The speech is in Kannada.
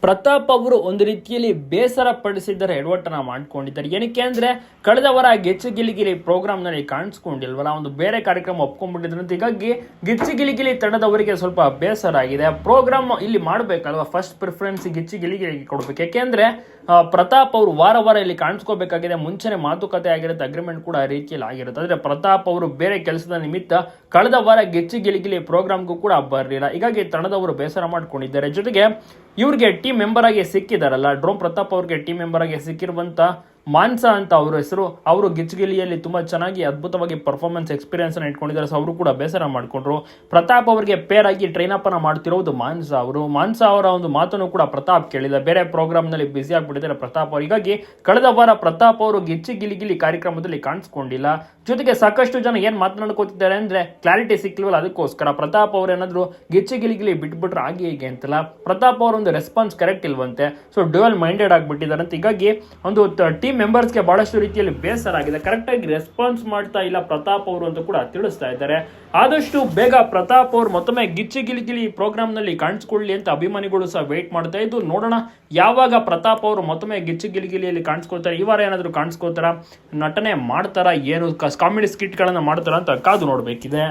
ಪ್ರತಾಪ್ ಅವರು ಒಂದು ರೀತಿಯಲ್ಲಿ ಬೇಸರ ಪಡಿಸಿದ್ದಾರೆ ಎಡವಟ್ಟನ ಮಾಡ್ಕೊಂಡಿದ್ದಾರೆ. ಏನಕ್ಕೆ ಅಂದ್ರೆ, ಕಳೆದ ವಾರ ಗೆಚ್ಚು ಗಿಲಿಗಿಲಿ ಪ್ರೋಗ್ರಾಮ್ನಲ್ಲಿ ಕಾಣಿಸ್ಕೊಂಡಿಲ್ವಲ್ಲ, ಒಂದು ಬೇರೆ ಕಾರ್ಯಕ್ರಮ ಒಪ್ಕೊಂಡ್ಬಿಟ್ಟಿದ್ರು ಅಂತ. ಹೀಗಾಗಿ ಗಿಚ್ಚು ಗಿಲಿಗಿಲಿ ತಂಡದವರಿಗೆ ಸ್ವಲ್ಪ ಬೇಸರ ಆಗಿದೆ. ಪ್ರೋಗ್ರಾಮ್ ಇಲ್ಲಿ ಮಾಡಬೇಕಲ್ವಾ? ಫಸ್ಟ್ ಪ್ರಿಫರೆನ್ಸ್ ಗಿಚ್ಚು ಗಿಲಿಗಿಲಿಗೆ ಕೊಡ್ಬೇಕು ಯಾಕೆಂದ್ರೆ ಪ್ರತಾಪ್ ಅವರು ವಾರ ವಾರ ಇಲ್ಲಿ ಕಾಣಿಸ್ಕೋಬೇಕಾಗಿದೆ. ಮುಂಚೆನೆ ಮಾತುಕತೆ ಆಗಿರುತ್ತೆ ಅಗ್ರಿಮೆಂಟ್ ಕೂಡ ಆ ರೀತಿಯಲ್ಲಿ ಆಗಿರುತ್ತೆ. ಆದರೆ ಪ್ರತಾಪ್ ಅವರು ಬೇರೆ ಕೆಲಸದ ನಿಮಿತ್ತ ಕಳೆದ ವಾರ ಗೆಚ್ಚು ಗಿಲಿಗಿಲಿ ಪ್ರೋಗ್ರಾಮ್ಗೂ ಕೂಡ ಬರಲಿಲ್ಲ. ಹೀಗಾಗಿ ತಂಡದವರು ಬೇಸರ ಮಾಡಿಕೊಂಡಿದ್ದಾರೆ. ಜೊತೆಗೆ ಇವ್ರಿಗೆ ಟೀಮ್ ಮೆಂಬರ್ ಆಗಿ ಸಿಕ್ಕಿದಾರಲ್ಲ ಡ್ರೋಮ್ ಪ್ರತಾಪ್ ಅವ್ರಿಗೆ ಟೀಮ್ ಮೆಂಬರ್ ಆಗಿ ಸಿಕ್ಕಿರುವಂತ ಮಾನ್ಸ ಅಂತ ಅವರ ಹೆಸರು, ಅವರು ಗಿಚ್ಗಿಲಿಯಲ್ಲಿ ತುಂಬ ಚೆನ್ನಾಗಿ ಅದ್ಭುತವಾಗಿ ಪರ್ಫಾರ್ಮೆನ್ಸ್ ಎಕ್ಸ್ಪೀರಿಯನ್ಸ್ ಅನ್ನ ಇಟ್ಕೊಂಡಿದ್ದಾರೆ. ಸೊ ಅವರು ಕೂಡ ಬೇಸರ ಮಾಡಿಕೊಂಡ್ರು. ಪ್ರತಾಪ್ ಅವರಿಗೆ ಪೇರ್ ಆಗಿ ಟ್ರೈನ್ ಅನ್ನ ಮಾಡ್ತಿರೋದು ಮಾನ್ಸ ಅವರು. ಮಾನ್ಸ ಅವರ ಒಂದು ಮಾತನ್ನು ಕೂಡ ಪ್ರತಾಪ್ ಕೇಳಿದ. ಬೇರೆ ಪ್ರೋಗ್ರಾಮ್ನಲ್ಲಿ ಬ್ಯುಸಿ ಆಗಿಬಿಟ್ಟಿದ್ದಾರೆ ಪ್ರತಾಪ್ ಅವರು. ಹೀಗಾಗಿ ಕಳೆದ ವಾರ ಪ್ರತಾಪ್ ಅವರು ಗಿಚ್ಚಿ ಗಿಲಿಗಿಲಿ ಕಾರ್ಯಕ್ರಮದಲ್ಲಿ ಕಾಣಿಸ್ಕೊಂಡಿಲ್ಲ. ಜೊತೆಗೆ ಸಾಕಷ್ಟು ಜನ ಏನು ಮಾತನಾಡ್ಕೋತಿದ್ದಾರೆ ಅಂದ್ರೆ ಕ್ಲಾರಿಟಿ ಸಿಕ್ಲಿವಲ್ಲ, ಅದಕ್ಕೋಸ್ಕರ ಪ್ರತಾಪ್ ಅವರು ಏನಾದರೂ ಗಿಚ್ಚಿ ಗಿಲಿಗಿಲಿ ಬಿಟ್ಬಿಟ್ರೆ ಆಗಿ ಹೀಗೆ ಅಂತಲ್ಲ. ಪ್ರತಾಪ್ ಅವ್ರ ಒಂದು ರೆಸ್ಪಾನ್ಸ್ ಕರೆಕ್ಟ್ ಇಲ್ವಂತೆ. ಸೊ ಡ್ಯುವೆಲ್ ಮೈಂಡೆಡ್ ಆಗಿಬಿಟ್ಟಿದ್ದಾರೆ ಅಂತ. ಹೀಗಾಗಿ ಒಂದು ಟೀಮ್ ಮೆಂಬರ್ಸ್ಗೆ ಬಹಳಷ್ಟು ರೀತಿಯಲ್ಲಿ ಬೇಸರ ಆಗಿದೆ. ಕರೆಕ್ಟಾಗಿ ರೆಸ್ಪಾನ್ಸ್ ಮಾಡ್ತಾ ಇಲ್ಲ ಪ್ರತಾಪ್ ಅವರು ಅಂತ ಕೂಡ ತಿಳಿಸ್ತಾ ಇದ್ದಾರೆ. ಆದಷ್ಟು ಬೇಗ ಪ್ರತಾಪ್ ಅವರು ಮತ್ತೊಮ್ಮೆ ಗಿಚ್ಚಿ ಗಿಲಿಗಿಲಿ ಪ್ರೋಗ್ರಾಮ್ನಲ್ಲಿ ಕಾಣಿಸ್ಕೊಳ್ಳಿ ಅಂತ ಅಭಿಮಾನಿಗಳು ಸಹ ವೇಟ್ ಮಾಡ್ತಾ ಇದ್ದು ನೋಡೋಣ, ಯಾವಾಗ ಪ್ರತಾಪ್ ಅವರು ಮತ್ತೊಮ್ಮೆ ಗಿಚ್ಚಿ ಗಿಲಿಗಿಲಿಯಲ್ಲಿ ಕಾಣಿಸ್ಕೊಳ್ತಾರೆ, ಈ ವಾರ ಏನಾದರೂ ಕಾಣಿಸ್ಕೊಳ್ತಾರ, ನಟನೆ ಮಾಡ್ತಾರಾ, ಏನು ಕಾಮಿಡಿ ಸ್ಕಿಟ್ಗಳನ್ನು ಮಾಡ್ತಾರ ಅಂತ ಕಾದು ನೋಡಬೇಕಿದೆ.